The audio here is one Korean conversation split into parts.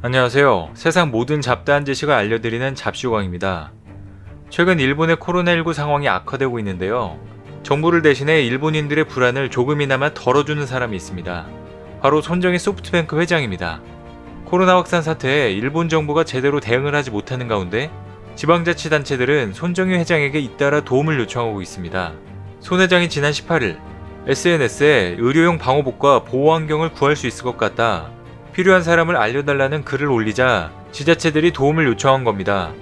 안녕하세요. 세상 모든 잡다한 지식을 알려드리는 잡슈광입니다. 최근 일본의 코로나19 상황이 악화되고 있는데요. 정부를 대신해 일본인들의 불안을 조금이나마 덜어주는 사람이 있습니다. 바로 손정희 소프트뱅크 회장입니다. 코로나 확산 사태에 일본 정부가 제대로 대응을 하지 못하는 가운데 지방자치단체들은 손정희 회장에게 잇따라 도움을 요청하고 있습니다. 손 회장이 지난 18일 SNS에 의료용 방호복과 보호환경을 구할 수 있을 것 같다. 필요한 사람을 알려달라는 글을 올리자 지자체들이 도움을 요청한 겁니다.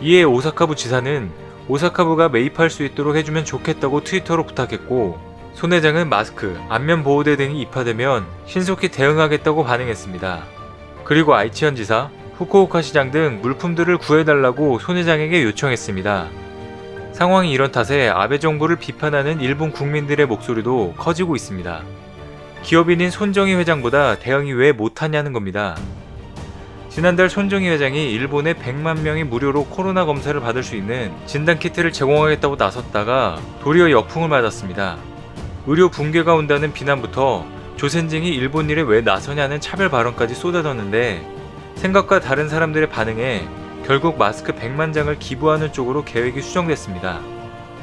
이에 오사카부 지사는 오사카부가 매입할 수 있도록 해주면 좋겠다고 트위터로 부탁했고 손 회장은 마스크, 안면 보호대 등이 입하되면 신속히 대응하겠다고 반응했습니다. 그리고 아이치현 지사, 후쿠오카 시장 등 물품들을 구해달라고 손 회장에게 요청했습니다. 상황이 이런 탓에 아베 정부를 비판하는 일본 국민들의 목소리도 커지고 있습니다. 기업인인 손정희 회장보다 대응이 왜 못하냐는 겁니다. 지난달 손정희 회장이 일본에 100만 명이 무료로 코로나 검사를 받을 수 있는 진단키트를 제공하겠다고 나섰다가 도리어 역풍을 맞았습니다. 의료 붕괴가 온다는 비난부터 조센징이 일본 일에 왜 나서냐는 차별 발언까지 쏟아졌는데 생각과 다른 사람들의 반응에 결국 마스크 100만 장을 기부하는 쪽으로 계획이 수정됐습니다.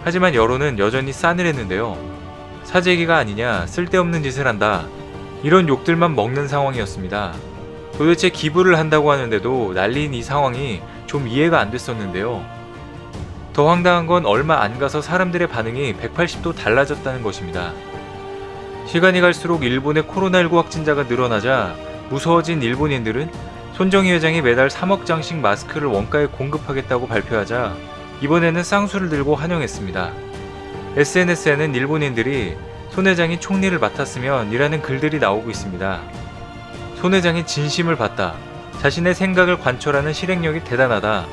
하지만 여론은 여전히 싸늘했는데요. 사재기가 아니냐, 쓸데없는 짓을 한다. 이런 욕들만 먹는 상황이었습니다. 도대체 기부를 한다고 하는데도 난리인 이 상황이 좀 이해가 안 됐었는데요. 더 황당한 건 얼마 안 가서 사람들의 반응이 180도 달라졌다는 것입니다. 시간이 갈수록 일본의 코로나19 확진자가 늘어나자 무서워진 일본인들은 손정희 회장이 매달 3억 장씩 마스크를 원가에 공급하겠다고 발표하자 이번에는 쌍수를 들고 환영했습니다. SNS에는 일본인들이 손 회장이 총리를 맡았으면 이라는 글들이 나오고 있습니다. 손 회장이 진심을 봤다. 자신의 생각을 관철하는 실행력이 대단하다.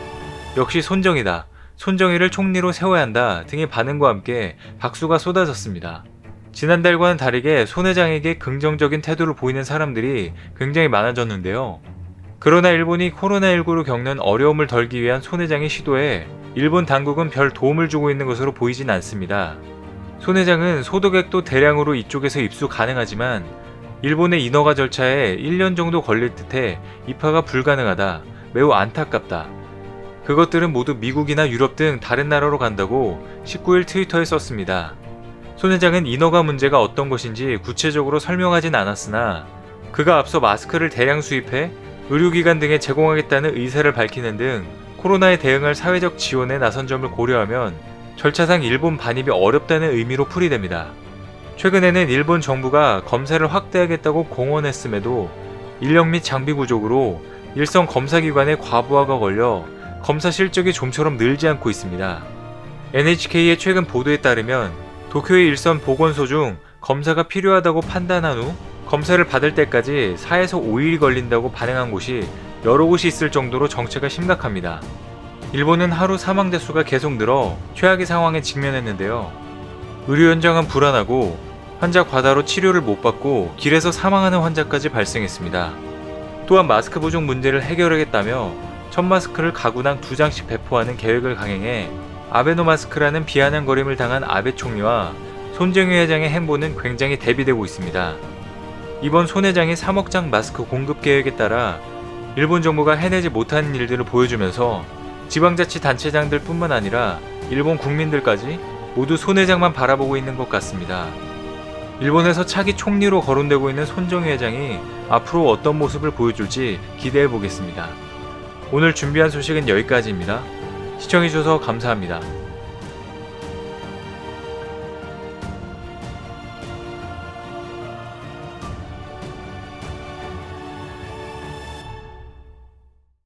역시 손정이다. 손정희를 총리로 세워야 한다. 등의 반응과 함께 박수가 쏟아졌습니다. 지난달과는 다르게 손 회장에게 긍정적인 태도를 보이는 사람들이 굉장히 많아졌는데요. 그러나 일본이 코로나19로 겪는 어려움을 덜기 위한 손 회장의 시도에 일본 당국은 별 도움을 주고 있는 것으로 보이진 않습니다. 손 회장은 소독액도 대량으로 이쪽에서 입수 가능하지만 일본의 인허가 절차에 1년 정도 걸릴 듯해 입하가 불가능하다. 매우 안타깝다. 그것들은 모두 미국이나 유럽 등 다른 나라로 간다고 19일 트위터에 썼습니다. 손 회장은 인허가 문제가 어떤 것인지 구체적으로 설명하진 않았으나 그가 앞서 마스크를 대량 수입해 의료기관 등에 제공하겠다는 의사를 밝히는 등 코로나에 대응할 사회적 지원에 나선 점을 고려하면 절차상 일본 반입이 어렵다는 의미로 풀이됩니다. 최근에는 일본 정부가 검사를 확대하겠다고 공언했음에도 인력 및 장비 부족으로 일선 검사기관의 과부하가 걸려 검사 실적이 좀처럼 늘지 않고 있습니다. NHK의 최근 보도에 따르면 도쿄의 일선 보건소 중 검사가 필요하다고 판단한 후 검사를 받을 때까지 4에서 5일이 걸린다고 반응한 곳이 여러 곳이 있을 정도로 정체가 심각합니다. 일본은 하루 사망 대수가 계속 늘어 최악의 상황에 직면했는데요. 의료 현장은 불안하고 환자 과다로 치료를 못 받고 길에서 사망하는 환자까지 발생했습니다. 또한 마스크 부족 문제를 해결하겠다며 첫 마스크를 가구당 두 장씩 배포하는 계획을 강행해 아베노 마스크라는 비아냥거림을 당한 아베 총리와 손정희 회장의 행보는 굉장히 대비되고 있습니다. 이번 손 회장의 3억 장 마스크 공급 계획에 따라 일본 정부가 해내지 못하는 일들을 보여주면서 지방자치 단체장들 뿐만 아니라 일본 국민들까지 모두 손 회장만 바라보고 있는 것 같습니다. 일본에서 차기 총리로 거론되고 있는 손정희 회장이 앞으로 어떤 모습을 보여줄지 기대해 보겠습니다. 오늘 준비한 소식은 여기까지입니다. 시청해주셔서 감사합니다.